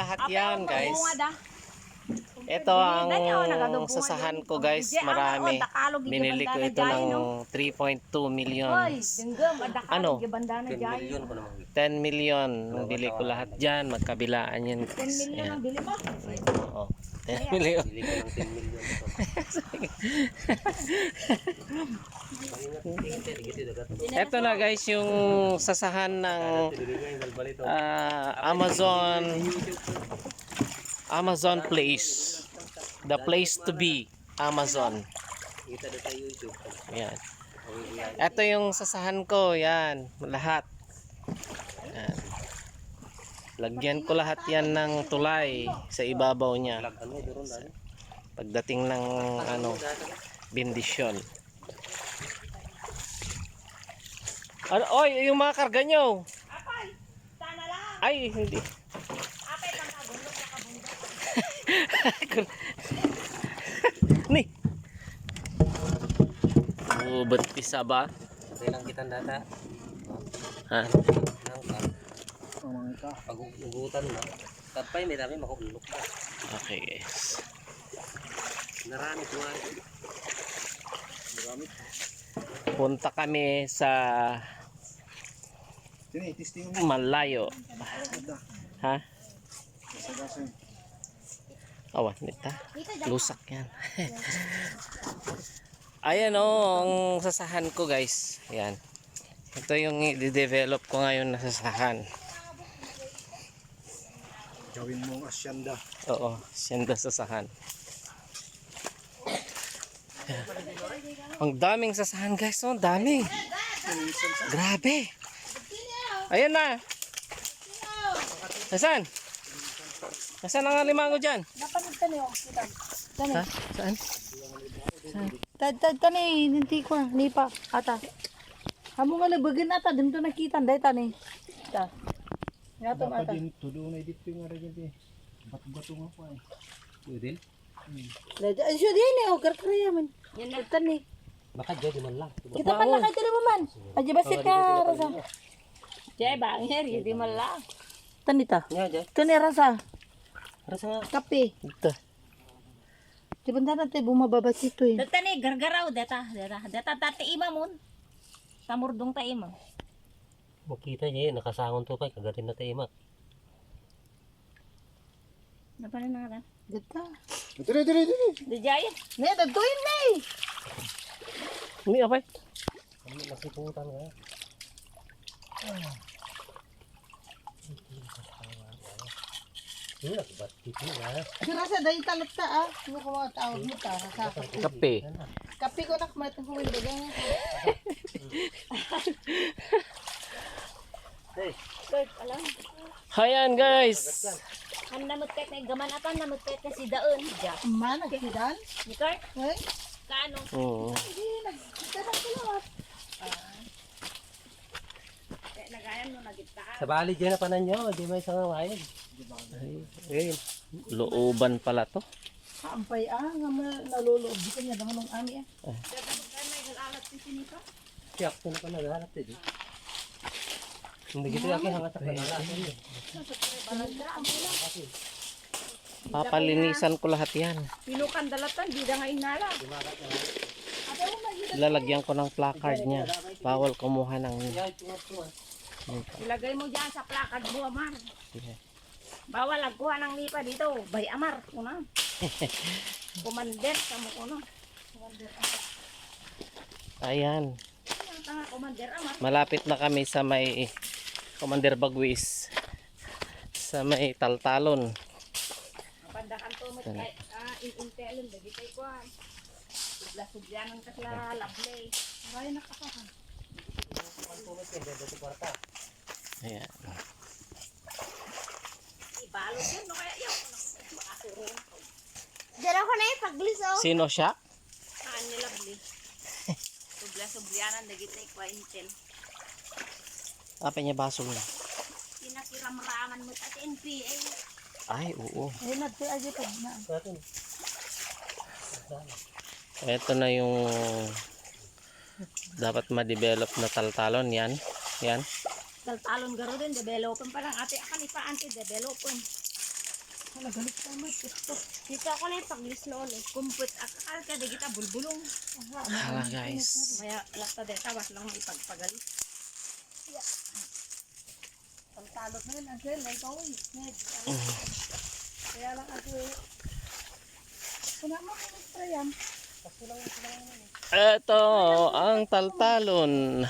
lahat yan, guys. Da. Ito ang oh, sasahan ko, guys. Hindi, Marami. ano, oh, Binili ko gibandana ito ng no? 3.2 million. Ano? gibandana 10 dyan. million ko naman. 10 million. Bili ko lahat dyan. Magkabilaan yan, 10 guys. million Ayan. ang bili mo. Oo. 10 million. Bili ko ng 10 million ito. Ito na guys yung sasahan ng ah, Amazon Amazon Place. The place to be. Amazon. Kita na sa YouTube. Yan. Ito yung sasahan ko. Yan. Lahat. Yan. Lagyan ko lahat yan ng tulay sa ibabaw niya. Pagdating ng ano, bendisyon. Ano, oy, yung mga karga nyo. Apay, sana lang. Ay, hindi. Ni. Oh, ba't isa ba? Okay lang kitang data. Ha? Ka. Pag ugutan na. Tapay, may dami makuulok na. Okay, guys. Narami ko nga. Punta kami sa Sini, testing malayo. Ha? Awan, nita. Lusak yan. Ayan o, ang sasahan ko guys. Ayan. Ito yung i-develop ko ngayon na sasahan. Gawin mong asyanda. Oo, siyanda sasahan. Ayan. Ang daming sasahan guys, oh, ang dami. Grabe. Ayan na. Nasaan? Nasaan ang limango dyan? Napanood ka niyo, kita. Ha? Saan? Tad, tad, tani, hindi ko, hindi pa, ata. Hamo nga labagin ata, dito nakita, dahil tani. Ta. Nga to, Dapat ata. din, tudo na edit yung nga rin eh. Bato-bato nga eh. Pwede? Dada, ay, siya din eh, oh, karkaraya man. Yan na, tani. Baka dyan man lang. Kita pa na kayo mo man. Aja basit ka, rasa. Jay, bangir, hindi man lang. Tani ta. Nga dyan. Tani, rasa. Rasa. Kape. Ito. Di ba natin bumababa sito eh. Tani, gargaraw, data, data, data, tati ima mon. Tamurdong ta ima. Makita niya yun. Nakasangon to pa. Kagatin na tayo mak. Napa na nga Data. Dire, dire, dire. Di jaya. Ne, dagtuin na eh. Hindi, apay. Ano nasiputan nga. Iya, batik mo nga. Si Rasa, dahil talot ta ah. Ano ko mga tawag mo ta, Rasa. Kape. Kape ko nak matang ko window gang. Hey. Kurt, alam. Ayan guys. Ang namutet na gaman atan namutet na si Daon. Ja. Man, nagsidan? Ni Kurt? Eh? Kaano? Oo. Eh. Sa bali dyan na panan nyo. Di may isang wayan. Ay, looban pala to. Kampay ah, nga naluloob di kanya naman ng ami ah. Tiyak ko na pa naghanap eh. Hindi gitu yaki hangat sa kanala. Papalinisan ko lahat yan. Pinukan dalatan, di da nga inala. Lalagyan ko ng placard niya. Bawal kumuha ng... Ilagay mo dyan sa plakad mo, Amar. Bawal agkuha ng lipa dito. Bay Amar, kuna. Kumander, kamo kuno. Ayan. Ang tanga, kumander Amar. Malapit na kami sa may Commander Bagwis. Sa may Taltalon. Pandakan to mo kay ah in-intelon dagi kay kuan. Sugla sugyanan ka sila lable. Ay nakakahan. Ayan. Ibalot yun no kaya yun. Dala ko na yung paglis oh. Sino siya? Saan niya lable? Sugla sugyanan dagi kay kuan intel. Apa niya basol na? Pinakiramraman mo at NPA. Ay, oo. Ay nagti aja pag na. Ito na yung dapat ma-develop na taltalon. Yan. Yan. Taltalon garo din developin pa lang ate akan ipa anti developin. Wala, galit mat. Ito. Dito ako na ipaglis noon eh. Kumput. Akakal ka, di kita bulbulong. Hala guys. Kaya lasta deta, was lang ipagpagalis. Pagtalot na yun, Angel. Ay, ikaw eh. Kaya lang ako eh. Kuna mo kung extra yan. Ito ang taltalon.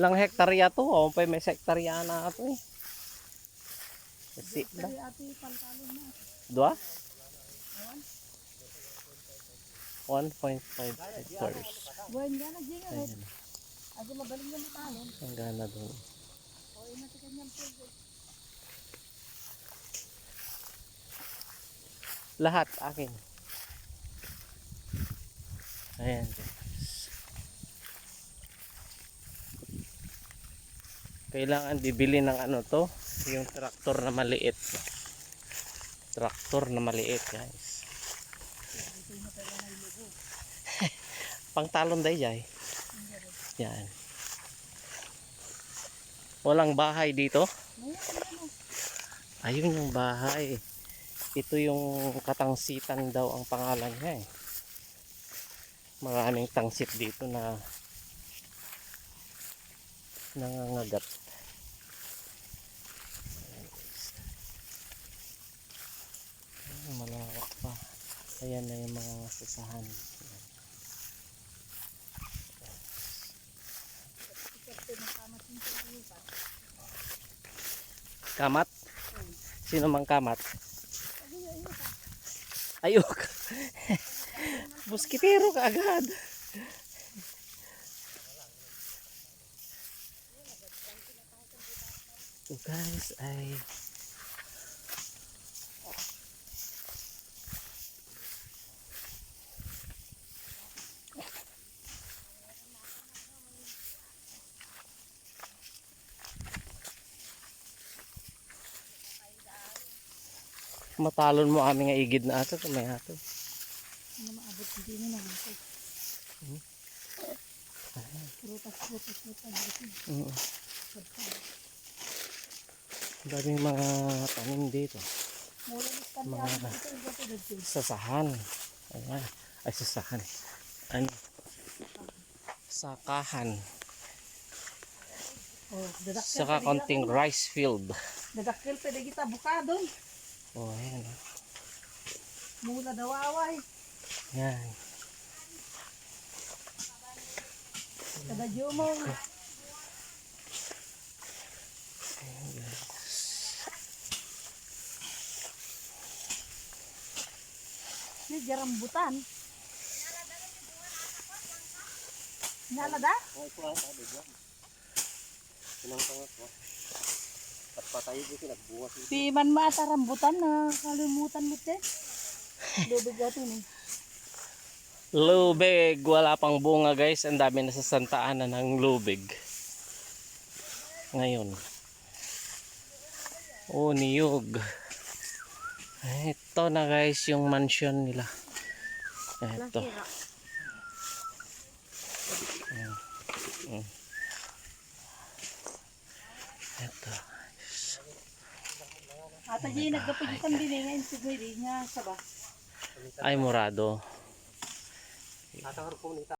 Ilang hektarya to? O, pa may hektarya na ito eh. Kasi na. Dua? 1.5 hectares. Buwan ka na, yung matalon. Ang gana doon. Lahat akin. Ayan. Kailangan bibili ng ano to, yung traktor na maliit. Traktor na maliit, guys. Pangtalon day jay. Yan. Walang bahay dito. Ayun yung bahay. Ito yung katangsitan daw ang pangalan niya eh. Maraming tangsit dito na nangangagat. Malawak pa. Ayan na yung mga sasahan. Kamat? Sino mang kamat? Ayok. Buskitero ka agad. So guys ay matalon mo aming nga igid na ato may ato. Ano maabot, hindi mo na ako. Prutas, prutas, prutas. Mm. Ang daming mga tanim dito. Mga. Ito, ito, ito, ito. sasahan. Ayan. Ay, sasahan. Ano? Sakahan. Oh, Saka konting rice field. Dadakil pwede kita bukadon. Oh, ayan. Mula daw away. Yan. Kada jumong. Ini jarambutan. Nyala dah? Ay, ito ang sabi ko. Sinang pangat ko. At patay dito, nagbuwas dito. Di man mata rambutan na kalimutan mo te. Lubig natin eh. Lubig. Wala pang bunga guys. Ang dami na sa santaan na ng lubig. Ngayon. Oh, niyog. Ito na guys yung mansion nila. Ito. Ito. Ata di nagkapigitan din eh ngayon si Gwede nga sa ba. Ay, murado. Tatawar ko nito.